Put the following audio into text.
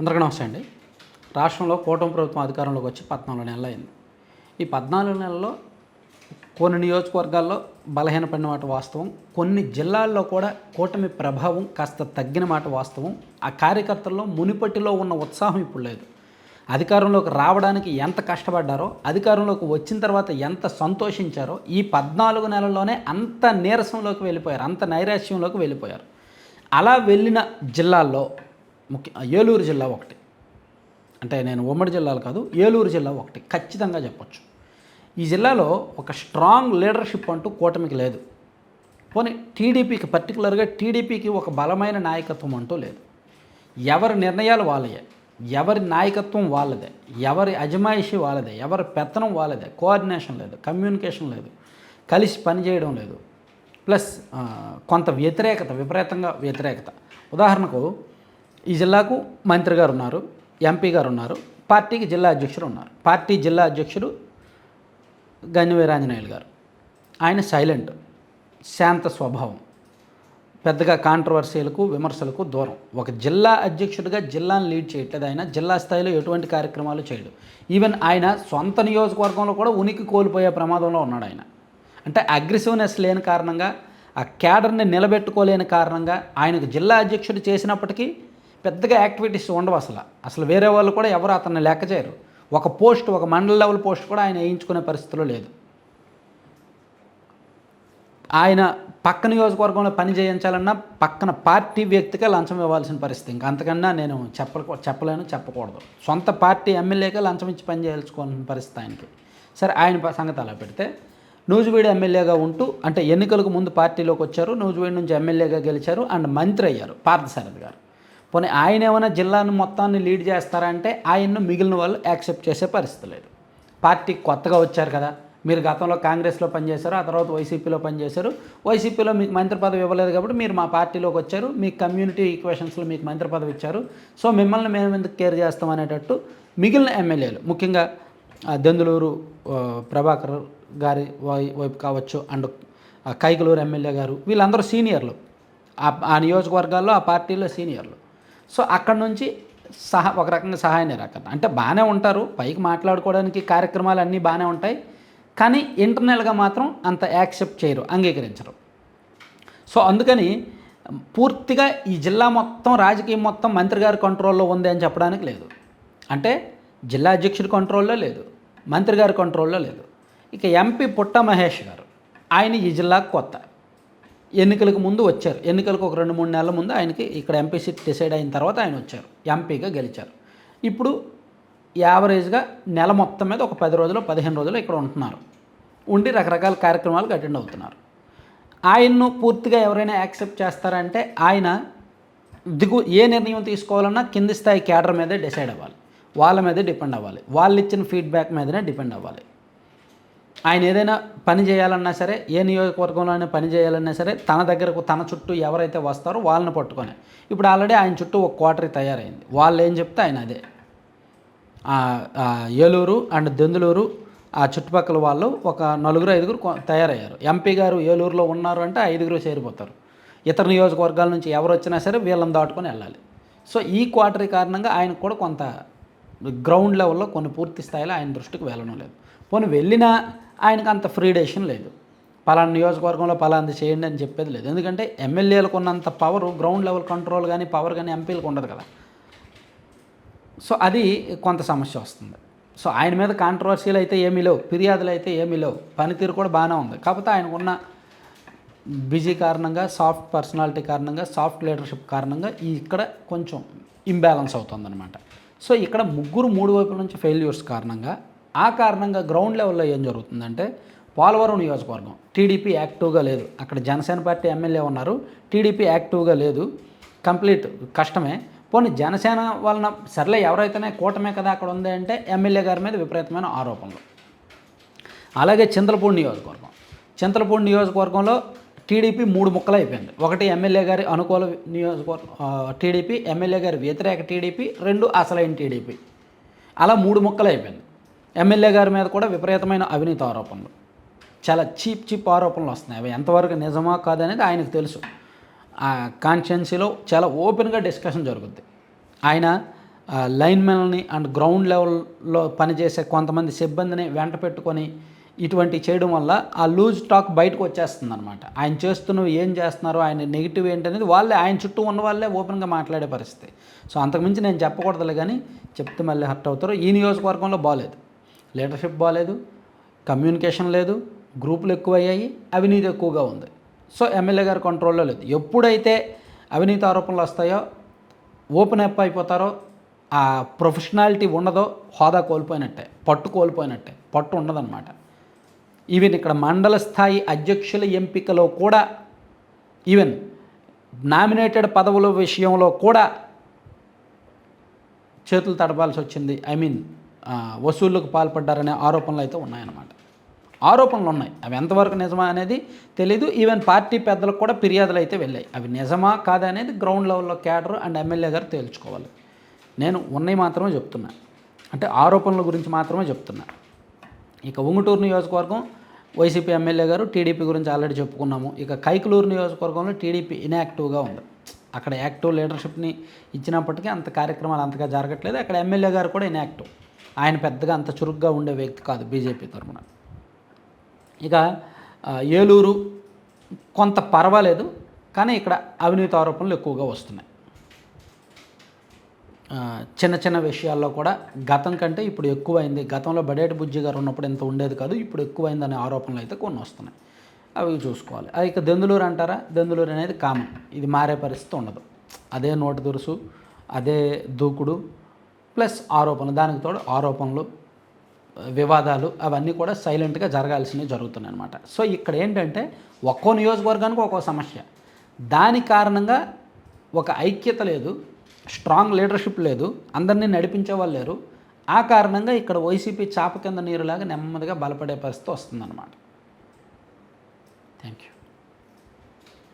అందరికీ నమస్తే అండి. రాష్ట్రంలో కూటమి ప్రభుత్వం అధికారంలోకి వచ్చి పద్నాలుగు నెలలు అయింది ఈ పద్నాలుగు నెలల్లో కొన్ని నియోజకవర్గాల్లో బలహీనపడిన మాట వాస్తవం. కొన్ని జిల్లాల్లో కూడా కూటమి ప్రభావం కాస్త తగ్గిన మాట వాస్తవం. ఆ కార్యకర్తల్లో మునిపటిలో ఉన్న ఉత్సాహం ఇప్పుడు లేదు. అధికారంలోకి రావడానికి ఎంత కష్టపడ్డారో అధికారంలోకి వచ్చిన తర్వాత ఎంత సంతోషించారో ఈ పద్నాలుగు నెలల్లోనే అంత నీరసంలోకి వెళ్ళిపోయారు అంత నైరాశ్యంలోకి వెళ్ళిపోయారు. అలా వెళ్ళిన జిల్లాల్లో ముఖ్య ఏలూరు జిల్లా ఒకటి. అంటే నేను ఉమ్మడి జిల్లాలు కాదు ఏలూరు జిల్లా ఒకటి. ఖచ్చితంగా చెప్పొచ్చు. ఈ జిల్లాలో ఒక స్ట్రాంగ్ లీడర్షిప్ అంటూ కూటమికి లేదు. పోనీ టీడీపీకి పర్టికులర్గా టీడీపీకి ఒక బలమైన నాయకత్వం అంటూ లేదు. ఎవరి నిర్ణయాలు వాళ్ళయే. ఎవరి నాయకత్వం వాళ్ళదే. ఎవరి అజమాయిషి వాళ్ళదే. ఎవరి పెత్తనం వాళ్ళదే. కోఆర్డినేషన్ లేదు. కమ్యూనికేషన్ లేదు. కలిసి పనిచేయడం లేదు. ప్లస్ కొంత వ్యతిరేకత విపరీతంగా వ్యతిరేకత. ఉదాహరణకు ఈ జిల్లాకు మంత్రి గారు ఉన్నారు ఎంపీ గారు ఉన్నారు పార్టీకి జిల్లా అధ్యక్షుడు ఉన్నారు. పార్టీ జిల్లా అధ్యక్షుడు గన్నివీరాంజనేయులు గారు. ఆయన సైలెంట్ శాంత స్వభావం పెద్దగా కాంట్రవర్సీలకు విమర్శలకు దూరం. ఒక జిల్లా అధ్యక్షుడిగా జిల్లాను లీడ్ చేయట్లేదు ఆయన జిల్లా స్థాయిలో ఎటువంటి కార్యక్రమాలు చేయడు. ఈవెన్ ఆయన సొంత నియోజకవర్గంలో కూడా ఉనికి కోల్పోయే ప్రమాదంలో ఉన్నాడు ఆయన. అంటే అగ్రెసివ్నెస్ లేని కారణంగా ఆ క్యాడర్ని నిలబెట్టుకోలేని కారణంగా ఆయనకు జిల్లా అధ్యక్షుడు చేసినప్పటికీ పెద్దగా యాక్టివిటీస్ ఉండవు అసలు. అసలు వేరే వాళ్ళు కూడా ఎవరు అతన్ని లెక్క చేయరు. ఒక పోస్ట్ ఒక మండల లెవెల్ పోస్ట్ కూడా ఆయన వేయించుకునే పరిస్థితిలో లేదు. ఆయన పక్క నియోజకవర్గంలో పని చేయించాలన్నా పక్కన పార్టీ వ్యక్తిగా లంచం ఇవ్వాల్సిన పరిస్థితి. ఇంకా అంతకన్నా నేను చెప్ప చెప్పలేను చెప్పకూడదు. సొంత పార్టీ ఎమ్మెల్యేగా లంచం ఇచ్చి పని చేయాల్సుకోవాల్సిన పరిస్థితి ఆయనకి. సరే ఆయన సంగతి అలా పెడితే నూజివీడు ఎమ్మెల్యేగా ఉంటూ అంటే ఎన్నికలకు ముందు పార్టీలోకి వచ్చారు. నూజివీడు నుంచి ఎమ్మెల్యేగా గెలిచారు. అండ్ మంత్రి అయ్యారు. పార్థసారథి గారు. పోనీ ఆయన ఏమైనా జిల్లాను మొత్తాన్ని లీడ్ చేస్తారంటే ఆయన్ను మిగిలిన వాళ్ళు యాక్సెప్ట్ చేసే పరిస్థితి లేదు. పార్టీ కొత్తగా వచ్చారు కదా మీరు గతంలో కాంగ్రెస్లో పనిచేశారు ఆ తర్వాత వైసీపీలో పనిచేశారు. వైసీపీలో మీకు మంత్రి పదవి ఇవ్వలేదు కాబట్టి మీరు మా పార్టీలోకి వచ్చారు మీ కమ్యూనిటీ ఈక్వేషన్స్లో మీకు మంత్రి పదవి ఇచ్చారు. సో మిమ్మల్ని మేము ఎందుకు కేర్ చేస్తాం అనేటట్టు మిగిలిన ఎమ్మెల్యేలు ముఖ్యంగా దెందులూరు ప్రభాకర్ గారి వై- వైపు కావచ్చు అండ్ కైకలూరు ఎమ్మెల్యే గారు వీళ్ళందరూ సీనియర్లు. ఆ- ఆ నియోజకవర్గాల్లో ఆ పార్టీలో సీనియర్లు. సో అక్కడ నుంచి సహా ఒక రకంగా సహాయ నిరాకరణ అంటే బాగానే ఉంటారు పైకి మాట్లాడుకోవడానికి కార్యక్రమాలు అన్నీ బాగానే ఉంటాయి కానీ ఇంటర్నల్గా మాత్రం అంత యాక్సెప్ట్ చేయరు అంగీకరించరు. సో అందుకని పూర్తిగా ఈ జిల్లా మొత్తం రాజకీయం మొత్తం మంత్రి గారి కంట్రోల్లో ఉంది అని చెప్పడానికి లేదు. అంటే జిల్లా అధ్యక్షుడి కంట్రోల్లో లేదు మంత్రి గారి కంట్రోల్లో లేదు. ఇక ఎంపీ పుట్ట మహేష్ గారు ఆయన ఈ జిల్లాకు కొత్త. ఎన్నికలకు ముందు వచ్చారు. ఎన్నికలకు ఒక రెండు మూడు నెలల ముందు ఆయనకి ఇక్కడ ఎంపీ సీట్ డిసైడ్ అయిన తర్వాత ఆయన వచ్చారు. ఎంపీగా గెలిచారు. ఇప్పుడు యావరేజ్గా నెల మొత్తం మీద ఒక పది రోజులు పదిహేను రోజులు ఇక్కడ ఉంటున్నారు. ఉండి రకరకాల కార్యక్రమాలకు అటెండ్ అవుతున్నారు. ఆయన్ను పూర్తిగా ఎవరైనా యాక్సెప్ట్ చేస్తారంటే ఆయన దిగు ఏ నిర్ణయం తీసుకోవాలన్నా కింది స్థాయి క్యాడర్ మీదే డిసైడ్ అవ్వాలి. వాళ్ళ మీదే డిపెండ్ అవ్వాలి. వాళ్ళు ఇచ్చిన ఫీడ్బ్యాక్ మీదనే డిపెండ్ అవ్వాలి. ఆయన ఏదైనా పని చేయాలన్నా సరే ఏ నియోజకవర్గంలో అయినా పని చేయాలన్నా సరే తన దగ్గరకు తన చుట్టూ ఎవరైతే వస్తారో వాళ్ళని పట్టుకొని. ఇప్పుడు ఆల్రెడీ ఆయన చుట్టూ ఒక క్వార్టరీ తయారైంది. వాళ్ళు ఏం చెప్తే ఆయన అదే. ఏలూరు అండ్ దెందులూరు ఆ చుట్టుపక్కల వాళ్ళు ఒక నలుగురు ఐదుగురు తయారయ్యారు. ఎంపీ గారు ఏలూరులో ఉన్నారు అంటే ఐదుగురు చేరిపోతారు. ఇతర నియోజకవర్గాల నుంచి ఎవరు వచ్చినా సరే వీళ్ళని దాటుకొని వెళ్ళాలి. సో ఈ క్వార్టరీ కారణంగా ఆయనకు కూడా కొంత గ్రౌండ్ లెవెల్లో కొన్ని పూర్తి స్థాయిలో ఆయన దృష్టికి వెళ్ళడం లేదు. పోనీ వెళ్ళినా ఆయనకు అంత ఫ్రీడేషన్ లేదు. పలానా నియోజకవర్గంలో పలాంది చేయండి అని చెప్పేది లేదు. ఎందుకంటే ఎమ్మెల్యేలకు ఉన్నంత పవర్ గ్రౌండ్ లెవెల్ కంట్రోల్ కానీ పవర్ కానీ ఎంపీలకు ఉండదు కదా. సో అది కొంత సమస్య వస్తుంది. సో ఆయన మీద కాంట్రవర్సీలు అయితే ఏమీ లేవు. ఫిర్యాదులు అయితే ఏమీ లేవు. పనితీరు కూడా బాగానే ఉంది. కాకపోతే ఆయనకున్న బిజీ కారణంగా సాఫ్ట్ పర్సనాలిటీ కారణంగా సాఫ్ట్ లీడర్షిప్ కారణంగా ఇక్కడ కొంచెం ఇంబ్యాలెన్స్ అవుతుందన్నమాట. సో ఇక్కడ ముగ్గురు మూడు వైపుల నుంచి ఫెయిల్యూర్స్ కారణంగా ఆ కారణంగా గ్రౌండ్ లెవెల్లో ఏం జరుగుతుందంటే పోలవరం నియోజకవర్గం టీడీపీ యాక్టివ్గా లేదు. అక్కడ జనసేన పార్టీ ఎమ్మెల్యే ఉన్నారు. టీడీపీ యాక్టివ్గా లేదు. కంప్లీట్ కష్టమే. పోనీ జనసేన వలన సర్లే ఎవరైతేనే కూటమే కదా అక్కడ ఉంది అంటే ఎమ్మెల్యే గారి మీద విపరీతమైన ఆరోపణలు. అలాగే చింతలపూడి నియోజకవర్గం. చింతలపూడి నియోజకవర్గంలో టీడీపీ మూడు ముక్కలు అయిపోయింది. ఒకటి ఎమ్మెల్యే గారి అనుకూల నియోజకవర్గం టీడీపీ ఎమ్మెల్యే గారి వ్యతిరేక టీడీపీ రెండు అసలైన టీడీపీ. అలా మూడు ముక్కలు అయిపోయింది. ఎమ్మెల్యే గారి మీద కూడా విపరీతమైన అవినీతి ఆరోపణలు. చాలా చీప్ చీప్ ఆరోపణలు వస్తున్నాయి. అవి ఎంతవరకు నిజమా కాదనేది ఆయనకు తెలుసు. ఆ కాన్స్టిట్యున్సీలో చాలా ఓపెన్గా డిస్కషన్ జరుగుద్ది. ఆయన లైన్మెన్ని అండ్ గ్రౌండ్ లెవెల్లో పనిచేసే కొంతమంది సిబ్బందిని వెంట పెట్టుకొని ఇటువంటి చేయడం వల్ల ఆ లూజ్ టాక్ బయటకు వచ్చేస్తుంది అనమాట ఆయన చేస్తున్నవి ఏం చేస్తున్నారు ఆయన నెగిటివ్ ఏంటనేది వాళ్ళే ఆయన చుట్టూ ఉన్న వాళ్ళే ఓపెన్గా మాట్లాడే పరిస్థితి. సో అంతకుమించి నేను చెప్పకూడదులే కానీ చెప్తే మళ్ళీ హర్ట్ అవుతారు ఈ నియోజకవర్గంలో బాగాలేదు లీడర్షిప్ బాగాలేదు కమ్యూనికేషన్ లేదు గ్రూపులు ఎక్కువ అయ్యాయి అవినీతి ఎక్కువగా ఉంది. సో ఎమ్మెల్యే గారి కంట్రోల్లో లేదు. ఎప్పుడైతే అవినీతి ఆరోపణలు వస్తాయో ఓపెన్ అప్ అయిపోతారో ఆ ప్రొఫెషనాలిటీ ఉండదో హోదా కోల్పోయినట్టే పట్టు కోల్పోయినట్టే పట్టు ఉండదన్నమాట. ఈవెన్ ఇక్కడ మండల స్థాయి అధ్యక్షుల ఎంపికలో కూడా ఈవెన్ నామినేటెడ్ పదవుల విషయంలో కూడా చేతులు తడపాల్సి వచ్చింది. ఐ మీన్ వసూళ్ళకు పాల్పడ్డారనే ఆరోపణలు అయితే ఉన్నాయన్నమాట. ఆరోపణలు ఉన్నాయి. అవి ఎంతవరకు నిజమా అనేది తెలీదు. ఈవెన్ పార్టీ పెద్దలకు కూడా ఫిర్యాదులు అయితే వెళ్ళాయి. అవి నిజమా కాదా అనేది గ్రౌండ్ లెవెల్లో క్యాడర్ అండ్ ఎమ్మెల్యే గారు తేల్చుకోవాలి. నేను ఉన్నాయి మాత్రమే చెప్తున్నా. అంటే ఆరోపణల గురించి మాత్రమే చెప్తున్నా. ఇక ఉంగుటూరు నియోజకవర్గం వైసీపీ ఎమ్మెల్యే గారు టీడీపీ గురించి ఆల్రెడీ చెప్పుకున్నాము. ఇక కైకలూరు నియోజకవర్గంలో టీడీపీ ఇన్యాక్టివ్గా ఉంది. అక్కడ యాక్టివ్ లీడర్షిప్ని ఇచ్చినప్పటికీ అంత కార్యక్రమాలు అంతగా జరగట్లేదు. అక్కడ ఎమ్మెల్యే గారు కూడా ఇన్యాక్టివ్. ఆయన పెద్దగా అంత చురుగ్గా ఉండే వ్యక్తి కాదు బీజేపీ తరఫున. ఇక ఏలూరు కొంత పర్వాలేదు. కానీ ఇక్కడ అవినీతి ఆరోపణలు ఎక్కువగా వస్తున్నాయి. చిన్న చిన్న విషయాల్లో కూడా గతం కంటే ఇప్పుడు ఎక్కువైంది. గతంలో బడేటి బుజ్జి గారు ఉన్నప్పుడు ఇంత ఉండేది కాదు ఇప్పుడు ఎక్కువైంది అనే ఆరోపణలు అయితే కొన్ని వస్తున్నాయి. అవి చూసుకోవాలి. అది ఇక దెందులూరు అంటారా? దెందులూరు అనేది కామన్. ఇది మారే పరిస్థితి ఉండదు. అదే నోటు దురుసు అదే దూకుడు ప్లస్ ఆరోపణలు. దానికి తోడు ఆరోపణలు వివాదాలు అవన్నీ కూడా సైలెంట్గా జరగాల్సినవి జరుగుతున్నాయి అనమాట సో ఇక్కడ ఏంటంటే ఒక్కో నియోజకవర్గానికి ఒక్కో సమస్య. దాని కారణంగా ఒక ఐక్యత లేదు స్ట్రాంగ్ లీడర్షిప్ లేదు అందరినీ నడిపించే వాళ్ళు లేరు. ఆ కారణంగా ఇక్కడ వైసీపీ చాప కింద నీరులాగా నెమ్మదిగా బలపడే పరిస్థితి వస్తుందన్నమాట. Thank you